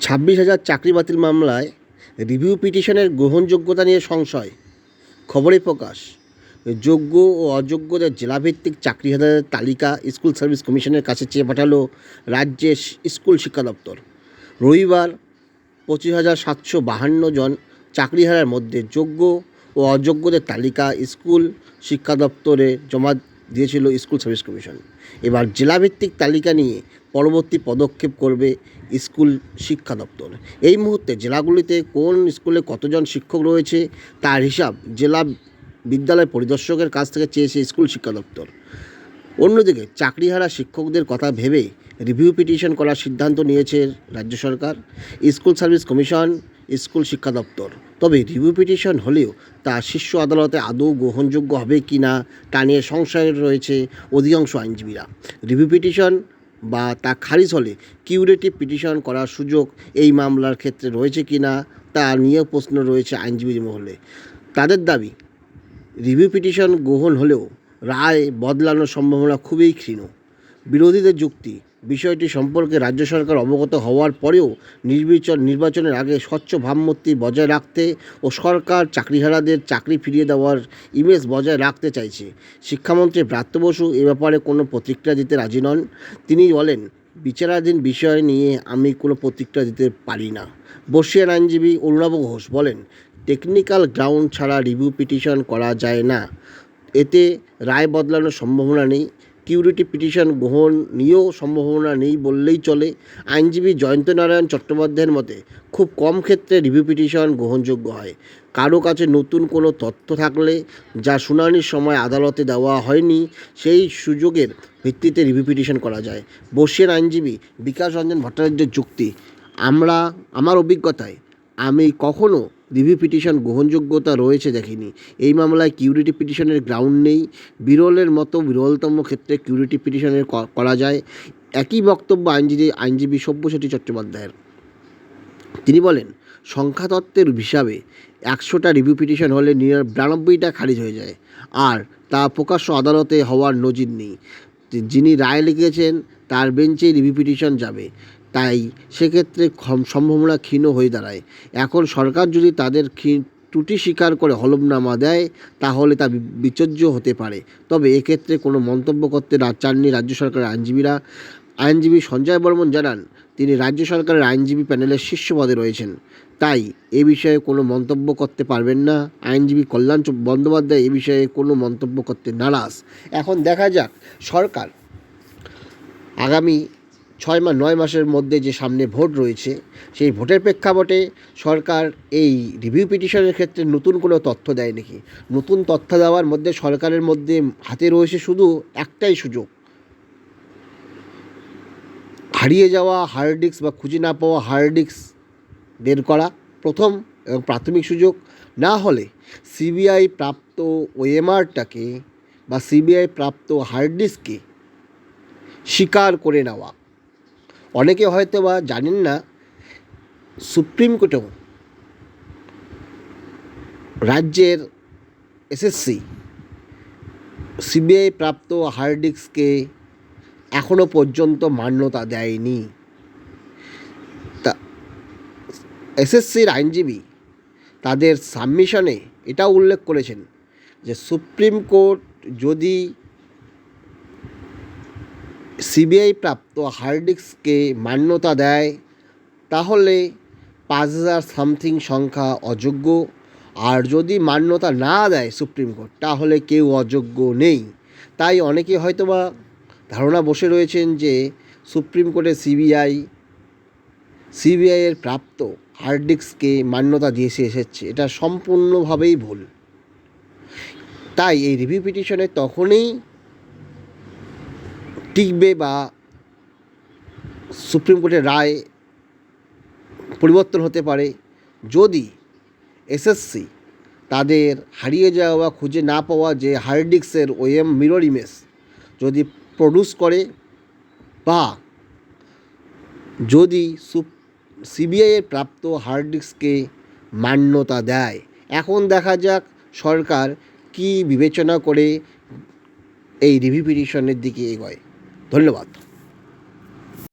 ছাব্বিশ হাজার চাকরি বাতিল মামলায় রিভিউ পিটিশনের গ্রহণযোগ্যতা নিয়ে সংশয়। খবরে প্রকাশ, যোগ্য ও অযোগ্যদের জেলাভিত্তিক চাকরি হাজারের তালিকা স্কুল সার্ভিস কমিশনের কাছে চেয়ে পাঠালো রাজ্যের স্কুল শিক্ষা দপ্তর। রবিবার পঁচিশ হাজার সাতশো বাহান্ন জন চাকরিহারার মধ্যে যোগ্য ও অযোগ্যদের তালিকা স্কুল শিক্ষা দপ্তরে জমা দিয়েছিল স্কুল সার্ভিস কমিশন। এবার জেলাভিত্তিক তালিকা নিয়ে পরবর্তী পদক্ষেপ করবে স্কুল শিক্ষা দপ্তর। এই মুহূর্তে জেলাগুলিতে কোন স্কুলে কতজন শিক্ষক রয়েছে, তার হিসাব জেলা বিদ্যালয় পরিদর্শকের কাছ থেকে চেয়েছে স্কুল শিক্ষা দপ্তর। অন্যদিকে চাকরিহারা শিক্ষকদের কথা ভেবে রিভিউ পিটিশন করার সিদ্ধান্ত নিয়েছে রাজ্য সরকার। স্কুল সার্ভিস কমিশন স্কুল শিক্ষা দপ্তর। তবে রিভিউ পিটিশন হলেও তা শীর্ষ আদালতে আদৌ গ্রহণযোগ্য হবে কি না তা নিয়ে সংশয় রয়েছে অধিকাংশ আইনজীবীরা। রিভিউ পিটিশন বা তা খারিজ হলে কিউরেটিভ পিটিশন করার সুযোগ এই মামলার ক্ষেত্রে রয়েছে কি না তা নিয়েও প্রশ্ন রয়েছে আইনজীবী মহলে। তাদের দাবি রিভিউ পিটিশন গ্রহণ হলেও রায় বদলানোর সম্ভাবনা খুবই ক্ষীণ। বিরোধীদের যুক্তি বিষয়টি সম্পর্কে রাজ্য সরকার অবগত হওয়ার পরেও নির্বাচন নির্বাচনের আগে স্বচ্ছ ভাবমূর্তি বজায় রাখতে ও সরকার চাকরিহারাদের চাকরি ফিরিয়ে দেওয়ার ইমেজ বজায় রাখতে চাইছে। শিক্ষামন্ত্রী ব্রাত্য বসু এ ব্যাপারে কোনো প্রতিক্রিয়া দিতে রাজি নন। তিনি বলেন, বিচারাধীন বিষয় নিয়ে আমি কোনো প্রতিক্রিয়া দিতে পারি না। বর্ষিয়ান আইনজীবী অরুণাব ঘোষ বলেন, টেকনিক্যাল গ্রাউন্ড ছাড়া রিভিউ পিটিশন করা যায় না। এতে রায় বদলানোর সম্ভাবনা নেই। কিউরিটি পিটিশন গ্রহণ নিয়েও সম্ভাবনা নেই বললেই চলে। আইনজীবী জয়ন্ত নারায়ণ চট্টোপাধ্যায়ের মতে, খুব কম ক্ষেত্রে রিভিউ পিটিশন গ্রহণযোগ্য হয়। কারও কাছে নতুন কোনো তথ্য থাকলে যা শুনানির সময় আদালতে দেওয়া হয়নি, সেই সুযোগের ভিত্তিতে রিভিউ পিটিশন করা যায়। বর্ষিয়ান আইনজীবী বিকাশ রঞ্জন ভট্টাচার্যের যুক্তি, আমরা, আমার অভিজ্ঞতায়, আমি কখনো রিভিউ পিটিশন গ্রহণযোগ্যতা রয়েছে দেখিনি। এই মামলায় কিউরিটি পিটিশনের গ্রাউন্ড নেই। বিরলের মতো বিরলতম ক্ষেত্রে কিউরিটি পিটিশনের করা যায়। একই বক্তব্য আইনজীবী আইনজীবী সব্যসাচী চট্টোপাধ্যায়ের। তিনি বলেন, সংখ্যাতত্ত্বের হিসাবে একশোটা রিভিউ পিটিশন হলে নিরানব্বইটা খারিজ হয়ে যায়। আর তা প্রকাশ্য আদালতে হওয়ার নজির নেই। যিনি রায় লিখেছেন, তার বেঞ্চেই রিভিউ পিটিশন যাবে। তাই সেক্ষেত্রে সম্ভাবনা ক্ষীণ হয়ে দাঁড়ায়। এখন সরকার যদি তাদের ত্রুটি স্বীকার করে হলফনামা দেয়, তাহলে তা বিচর্য হতে পারে। তবে এক্ষেত্রে কোনো মন্তব্য করতে চাননি রাজ্য সরকারের আইনজীবীরা। আইনজীবী সঞ্জয় বর্মন জানান, তিনি রাজ্য সরকারের আইনজীবী প্যানেলের শীর্ষ পদে রয়েছেন। তাই এ বিষয়ে কোনো মন্তব্য করতে পারবেন না। আইনজীবী কল্যাণ বন্দ্যোপাধ্যায় এ বিষয়ে কোনো মন্তব্য করতে নারাজ। এখন দেখা যাক, সরকার আগামী ছয় মাস নয় মাসের মধ্যে যে সামনে ভোট রয়েছে, সেই ভোটের প্রেক্ষাপটে সরকার এই রিভিউ পিটিশনের ক্ষেত্রে নতুন কোনো তথ্য দেয় নাকি? নতুন তথ্য দেওয়ার মধ্যে সরকারের মধ্যে হাতে রয়েছে শুধু একটাই সুযোগ। হারিয়ে যাওয়া হার্ড ডিস্ক বা খুঁজে না পাওয়া হার্ড ডিস্ক বের করা প্রথম এবং প্রাথমিক সুযোগ। না হলে সিবিআই প্রাপ্ত ওএমআরটাকে বা সিবিআই প্রাপ্ত হার্ড ডিস্ককে স্বীকার করে নেওয়া। অনেকে হয়তো বা জানেন না, সুপ্রিম কোর্টেও রাজ্যের এসএসসি সিবিআই প্রাপ্ত হার্ড ডিস্ককে এখনও পর্যন্ত মান্যতা দেয়নি। তা এসএসসির আইনজীবী তাদের সাবমিশনে এটাও উল্লেখ করেছেন যে সুপ্রিম কোর্ট যদি সিবিআই প্রাপ্ত হার্ড ডিস্ককে মান্যতা দেয়, তাহলে পাঁচ হাজার সামথিং সংখ্যা অযোগ্য। আর যদি মান্যতা না দেয় সুপ্রিম কোর্ট, তাহলে কেউ অযোগ্য নেই। তাই অনেকে হয়তোবা ধারণা বসে রয়েছেন যে সুপ্রিম কোর্টে সিবিআই সিবিআইয়ের প্রাপ্ত হার্ড ডিস্ককে মান্যতা দিয়ে এসেছে। এটা সম্পূর্ণভাবেই ভুল। তাই এই রিভিউ পিটিশনে তখনই টিকবে বা সুপ্রিম কোর্টের রায় পরিবর্তন হতে পারে, যদি এসএসসি তাদের হারিয়ে যাওয়া বা খুঁজে না পাওয়া যে হার্ড ডিস্কের ওএম মিরর ইমেজ যদি প্রডিউস করে বা যদি সিবিআইয়ের প্রাপ্ত হার্ড ডিস্ককে মান্যতা দেয়, এখন দেখা যাক সরকার কি বিবেচনা করে এই রিভিউ পিটিশনের দিকে এগোয়। ধন্যবাদ।